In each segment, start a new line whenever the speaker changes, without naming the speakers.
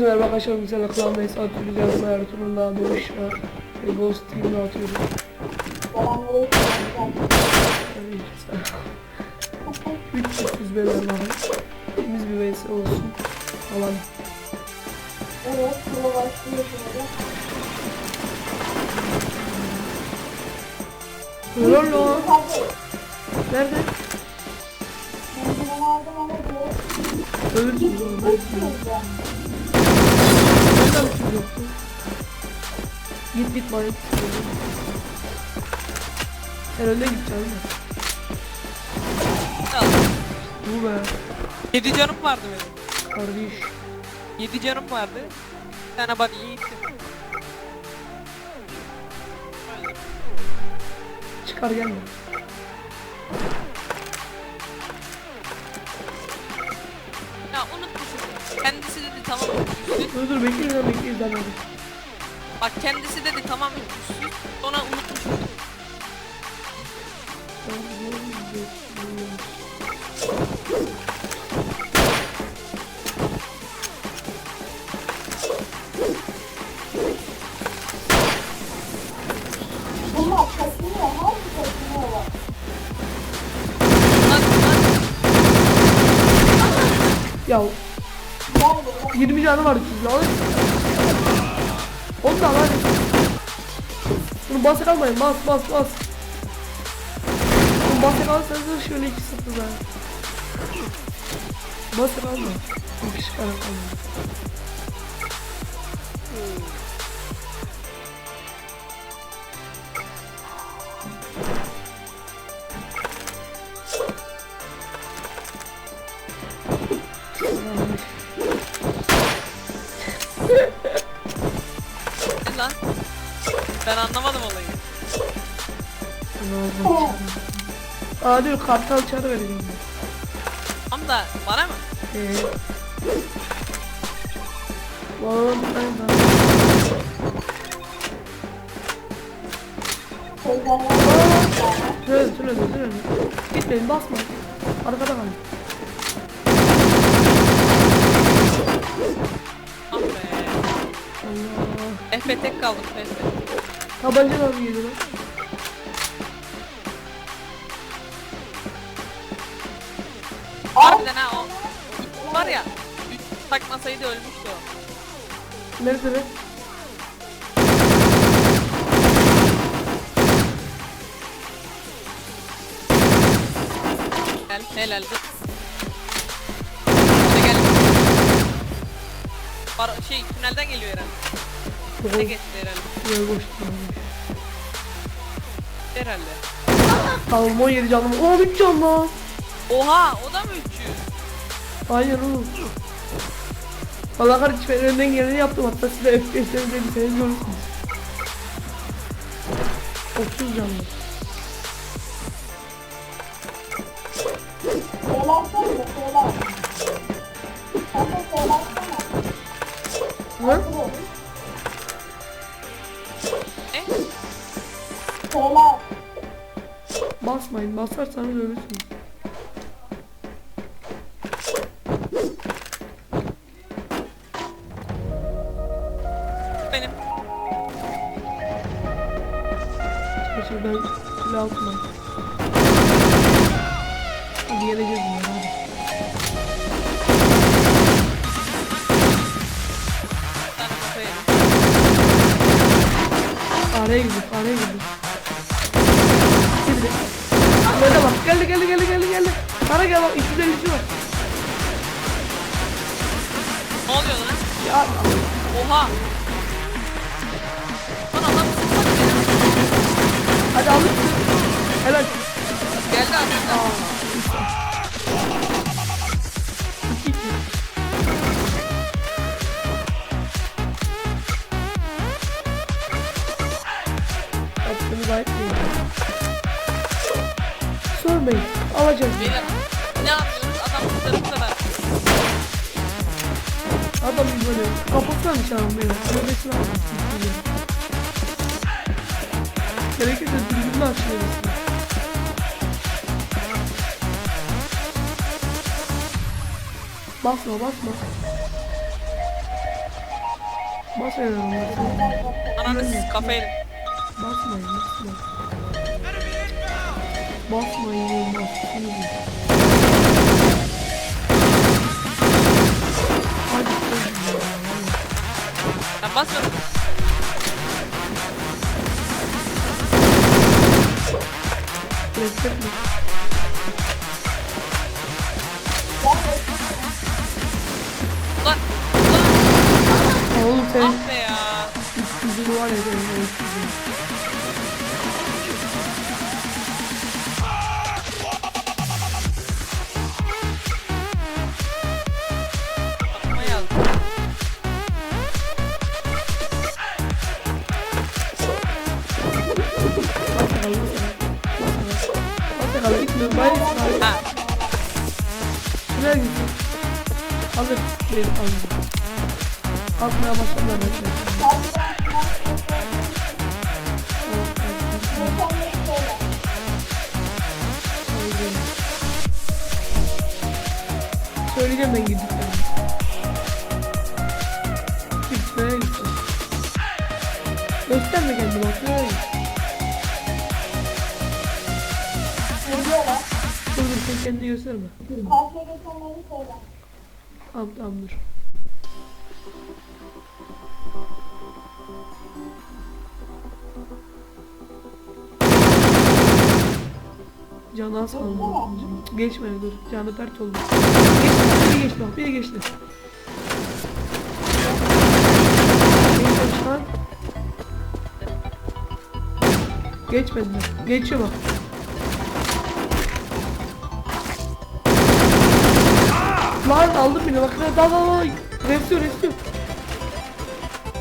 Herkese merhaba arkadaşlar. Güzel ve Esat Yürüyeceğiz. Ertuğrul'la Doğuş'la ve Ghost Team'le atıyoruz. Evet. 300 beyler var. Temiz bir vs olsun. Alan.
Evet, sıra başlıyor şimdi.
Lolo. Nerede?
kendine aldım ama bu Hızlı.
Neden uçuz yoktu? Git git bari. Sen önde gideceksin mi? Bu be.
7 canım vardı benim.
Kardeş.
7 canım vardı. Bir tane body'yi ittim.
Çıkar gelme.
Ya unutmuşum. Kendisi dedi tamam üstü.
Dur dur bekle ya bekle izlemedim.
Bak kendisi dedi tamam üstü. Sonra unutmuşum.
Bunlar
Ya
Gel buraya.
20 canı var alın. Onu da hadi. Bunu basa kalmayın bas bas bas. Bunu basa kalırsanız da şöyle 2 0 be. Basa kalma. Bir kişi kalır Diyor kartal çarı vereceğim.
Tam da bana mı?
Eee. Lan ben de.
Teyzeler
Şöyle şöyle şöyle. Gitmeyin basma. Arkada kalın.
Ah be.
Allah.
Efe tek kaldım Efe.
Tabanca da mı geliyor lan?
Takmasaydı ölmüştü o.
Nerede be?
Gel helal. Hadi gel. Var, şey tünelden geliyor herhalde. Ne geçti herhalde.
Boş kalmış.
Herhalde.
Tamam 17 canım. Oo 3 can lan.
Oha o da mı 300?
Aynen oğlum. Valla kardeşim ben önden geleni yaptım hatta size FPS'leri de bir sene görürsünüz. 30 canlı. Ne?
Söyler.
Basmayın basarsanız ölürsünüz. Araya gidiyor, araya gidiyor. Şimdi. Böyle bak, geldi geldi geldi geldi geldi. Para gel bak, 250'si var.
Ne oluyor lan?
Ya
Oha. Lan adam sıkmak
hadi alırsın. Helal.
Geldi abi.
Sormayın, alacağız.
Beyler ne yapıyoruz? Adam sırtında ver.
Adam böyle kapatsana çağırın beni. Nöbetini almasın. Gerekirse dürbününü açıyoruz. Basma basma. Basmayın ama.
Ananı siz kafayı.
Basmayın. Basmayın. Hadi kızım ya.
Ben basmadım.
Destek mi?
Ulan. Ulan.
Oğlum sen
Ah be ya.
yüzünü var ya Bakalım gitmiyor. Ben. Şuraya gitsin. Alır. Benim alır. Atmaya başladılar. bekle. Söyleyeceğim ben gidip. Gösterme kendini bak. Kendini gösterme.
Karşıya geçenleri söyle.
Tamam tamam dur. Canı az kaldı. Geçme dur. Canı pert oldu. Geçti. Biri geçti bak. Biri geçti. Geçti şu an. Geçmediler. Geçiyor bak. Lan aldım beni bak. Dal dal dal. Restiyor restiyor.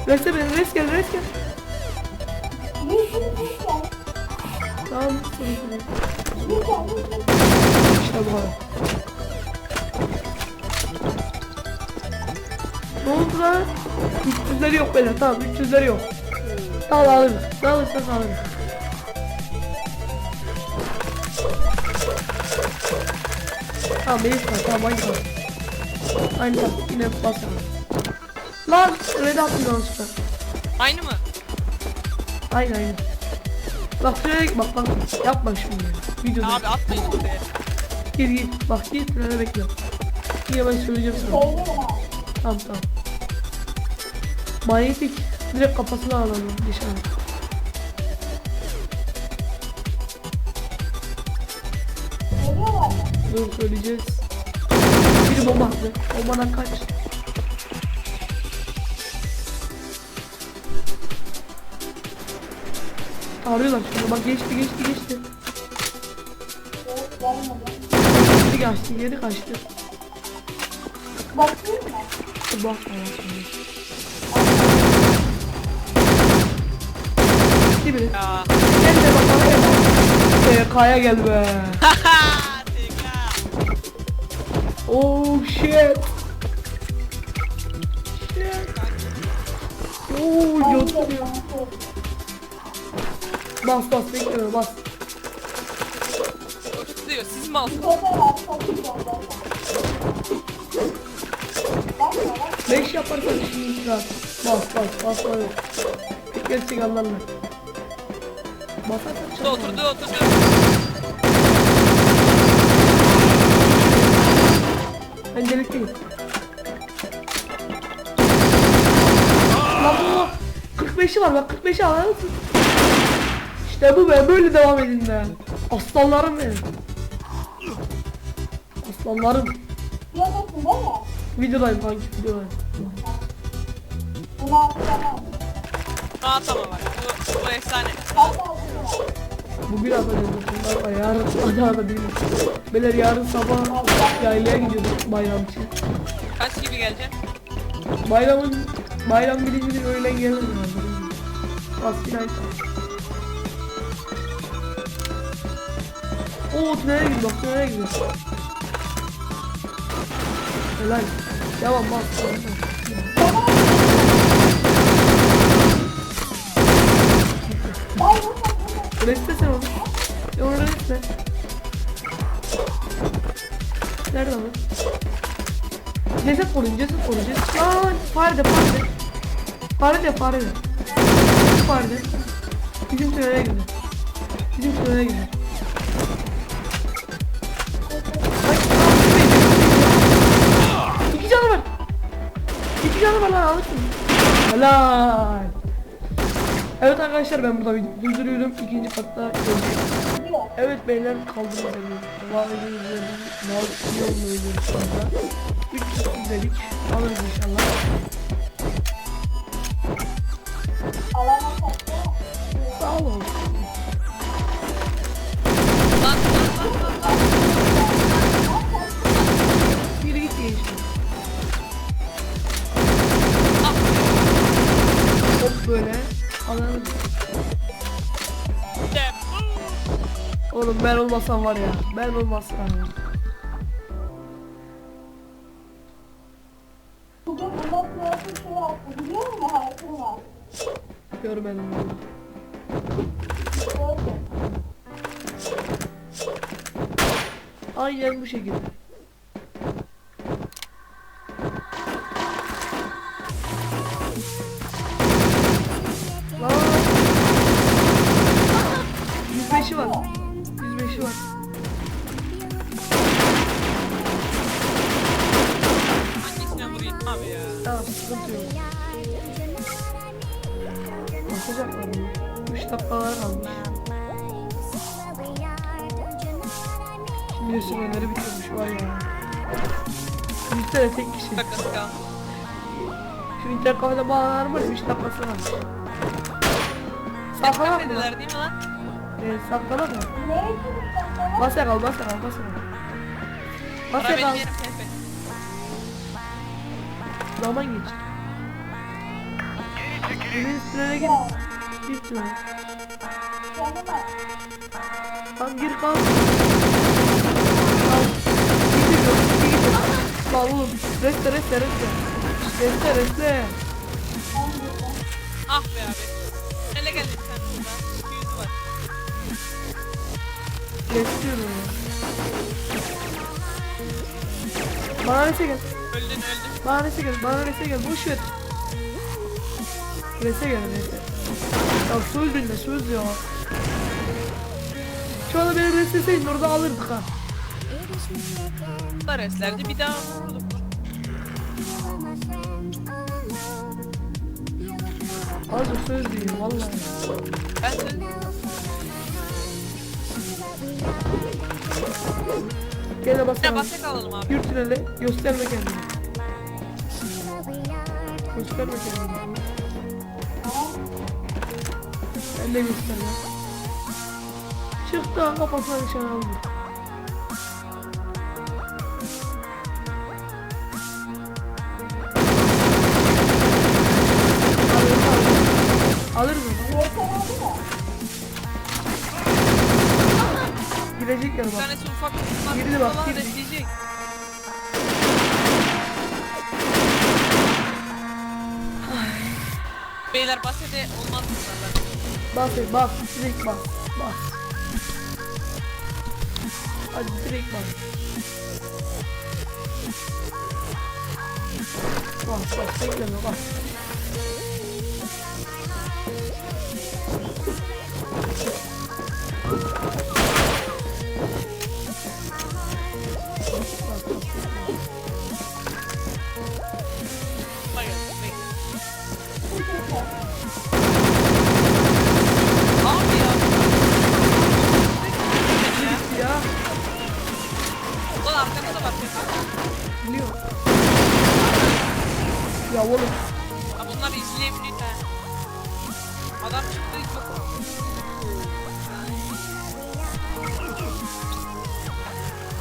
Reste beni. Rest gel rest gel. Tamam. sorun. İşte bu kadar. Ne oldu lan? 300'leri yok beyler tamam 300'leri yok. Al alırız. Ne alırsak alırız. Tamam benim var tamam aynı var. Aynı yine basalım. Lan red attım yanlışlıkla.
Aynı mı?
Aynı aynı. Bak şuraya bak bak yapma şimdi. Videoda.
Abi atmayın be.
Gir gir. Bak gir şuraya bekle. Yine ben söyleyeceğim sana. Tamam tamam. Manyetik direkt kafasına alalım dışarı. Dur söyleyeceğiz. Biri bomba attı. Bombadan kaç. Arıyorlar şimdi bak geçti geçti geçti. Geri kaçtı geri kaçtı.
Bakayım mı?
Bakma ya şimdi. Gitti biri.
Ya.
Gel de bak bana gel. Kaya gel be. Oh shit. Shit. Oo yotluyor. Bas bas bekleme bas.
Tutuyor. Siz mi aldınız?
Beş yaparsan şimdi rahat. Bas bas bas bas. Gerçek anlarlar. Basarsan
Oturdu oturdu
delikteyim. Lan bu 45'i var bak 45'i alır mısın? İşte bu be böyle devam edin be. Aslanlarım benim. Aslanlarım.
Diyordun değil mi?
Videodayım kanki videodayım.
Aa tamam bak. Bu, bu efsane.
Hatta
Bugün atacağız bunlar da yarın hadi hadi değil. Beyler yarın sabah yaylaya gidiyorduk bayram için.
Kaç gibi geleceksin?
Bayramın bayram birinci gün öğlen gelirim yani. Aski night. Oo tünele gidiyor bak tünele gidiyor. Helal. Devam bak. Reste sen onu. E onu reste. Nerede lan? Ceset koruyun, ceset koruyun, ceset. Lan, fare de, fare de. Fare de fare de. Fare de. Bizim tünele gidiyor. Bizim tünele gidiyor. İki canı var. İki canı var lan alırsın. Helal. Evet arkadaşlar ben burada videoyu durduruyorum. İkinci katta. Evet beyler kaldığımız yerden devam ediyoruz. Mal iyi olmuyor şu anda. 300 dedik. Alırız inşallah. Sağ olun. Ben olmasam var ya. Ben olmasam ya.
Bugün burada sırası şey yaptı. Biliyor musun? Haykırı var.
Görmedim.
Gördüm.
Aynen bu şekilde. Tane tek kişi.
Dakikası kaldı.
Şu internet kafede bağlanır mı? 3 dakikası var. Saklamak mı?
Dediler değil mi lan?
Evet saklamak mı?
Ne için istersen
Bas yakal bas yakal bas yakal. Bas
Para benim
yakal.
yerim Pepe.
Zaman geç. Birinin üstüne git. Git üstüne. Tamam gir kal. Kal. Gidiyor. Gidiyor. Lan oğlum. Reste reste reste. Reste reste.
Ah be abi. Hele geldi sen burada. Yüzü var.
Restiyorum ya. Bana reste gel.
Öldün öldün.
Bana reste gel. Bana reste gel. Boş ver. Reste gel reste. Ya söz dinle söz ya. Şu anda beni restleseydin orada alırdık ha.
Da reslerdi bir daha vurduk.
Söz diyeyim vallahi.
Ben de
Gel de
ya
basalım.
basek alalım abi.
Yürü tünele gösterme kendini. Gösterme kendini. Ben de gösterme. Çıktı kafasına nişan aldı. Alır mı?
Yeter oldu mu?
Girecek yer
Bir
bak.
tanesi ufak ufak
Girdi bak,
falan
girdi.
resleyecek. Beyler basede olmaz sanırlar?
Bas et, bas. Direkt bas. Bas. Hadi direkt bas. Bas bas bekleme. Bas,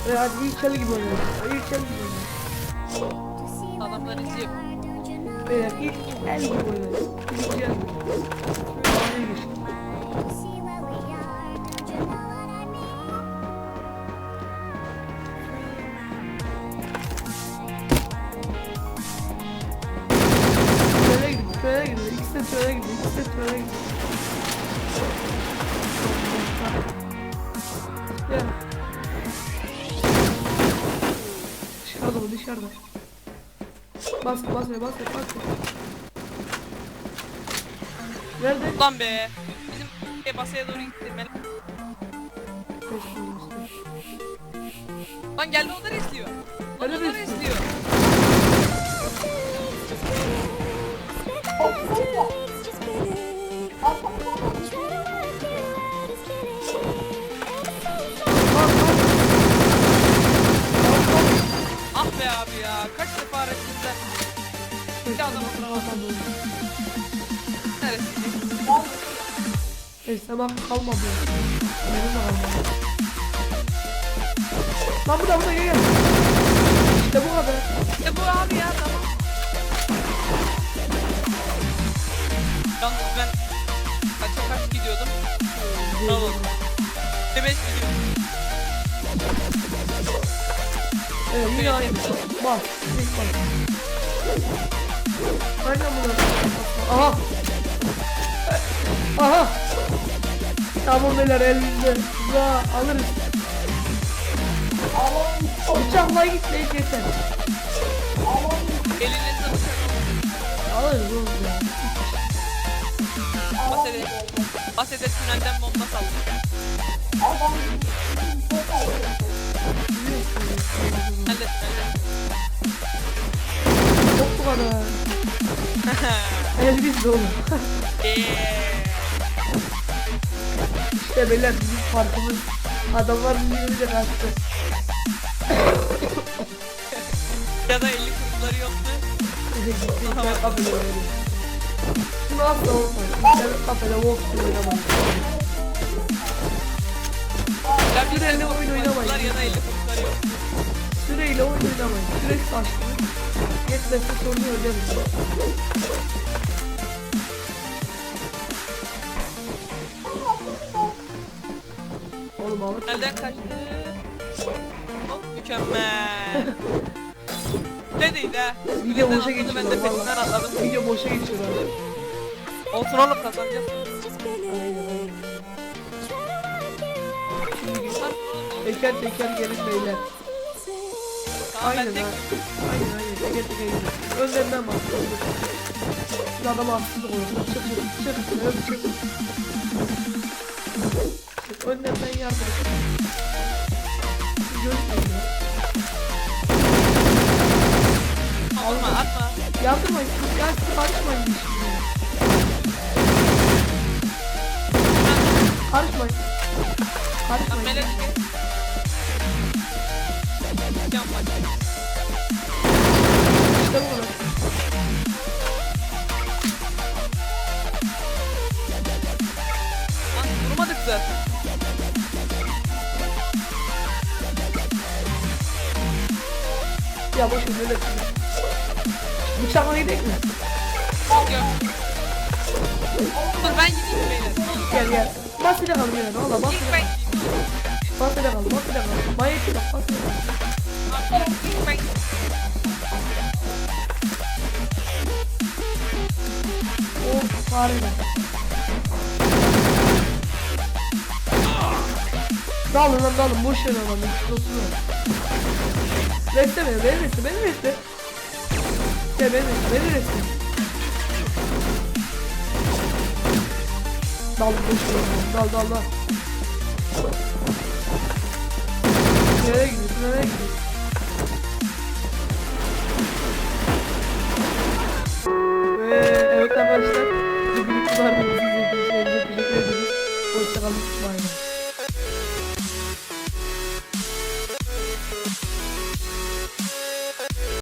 e, hadi ilk el gibi oynuyor. İlk el gibi oynuyor.
Adamlar izliyor.
Beyler ilk el gibi oynuyor. İlk el gibi. Şöyle Dışarıda bu, dışarıda. Bas, bas, bas, bas, bas. Nerede?
Lan be. Bizim şey, basaya doğru gitti. Ben...
Beş yıl işte.
Lan geldi o da resliyor. Lan
Nerede
o da
resliyor?
resliyor.
Bak
ya. Kaç defa reslinden. Bir adam neresi?
Neyse bak kalmadı. Benim de kalmadı. Lan bu da bu da gel gel. İşte bu kadar.
İşte bu abi ya tamam. Yalnız ben kaça kaç gidiyordum? Bravo. İşte 5 gidiyordum.
Evet yine aynı. Bak. Tek bak. Aynen bunu. Aha. Aha. Tamam beyler elimizde. Za alırız. Bıçakla git ne yeter.
Elini tanışır.
Alırız oğlum ya.
Bahsede. Bahsede tünelden bomba saldı. Tünelde
Çok bu kadar. Oğlum.
Eee.
işte beyler bizim farkımız. Adamlar birbirine kaçtı.
Ya da 50 kuruşları yoktu.
İnternet kafede oynadım. Şunu asla unutmayın. İnternet kafede Wolf'u oynamayın.
Ya bir
Sürekli
50
oyun oynamayın.
Ya da 50 kuruşları yok.
Süreyle oyun oynamayın. Süre saçlı. Yetmezse sorunu öderiz. Oğlum alır.
Tünelden kaçtı. Hop mükemmel. ne değil ha?
Video boşa
atladı, Ben
geçiyor.
de peşinden atladım.
Video boşa geçiyor.
Olsun oğlum kazanacağız.
Şimdi teker teker gelin beyler. Aynen
ben tek
ha. Aynen aynen. Teker teker gelin. Önlerinden bak. Şu adama haksızlık olur. Çık çık çık. Çık. Önlerinden yardım et. Gözükmüyor ya.
Vurma atma.
Yardırmayın. Ya siz karışmayın şimdi. Karışmayın.
Lan
Karışmayın. Bu kadar.
Lan vurmadık zaten.
Ya boş ver öyle. Bıçakla gidelim mi?
Yok yok. Dur ben gideyim beyler.
Gel gel. Bas bir de kalın yine. Valla bas
ben
kalın.
gideyim.
Bas bir de kalın. Bas bir de kalın. Maya çık bak. Bas bir de kalın.
Abi ilk ben
O fareler. Dalın lan dalın. Boş ver adamı. Dostum. Reste beni. Beni reste. Beni reste. Gel beni reste. Beni reste. Dal boş ver. Dal dal dal. Nereye gidiyorsun? Nereye gidiyorsun? Ve evet arkadaşlar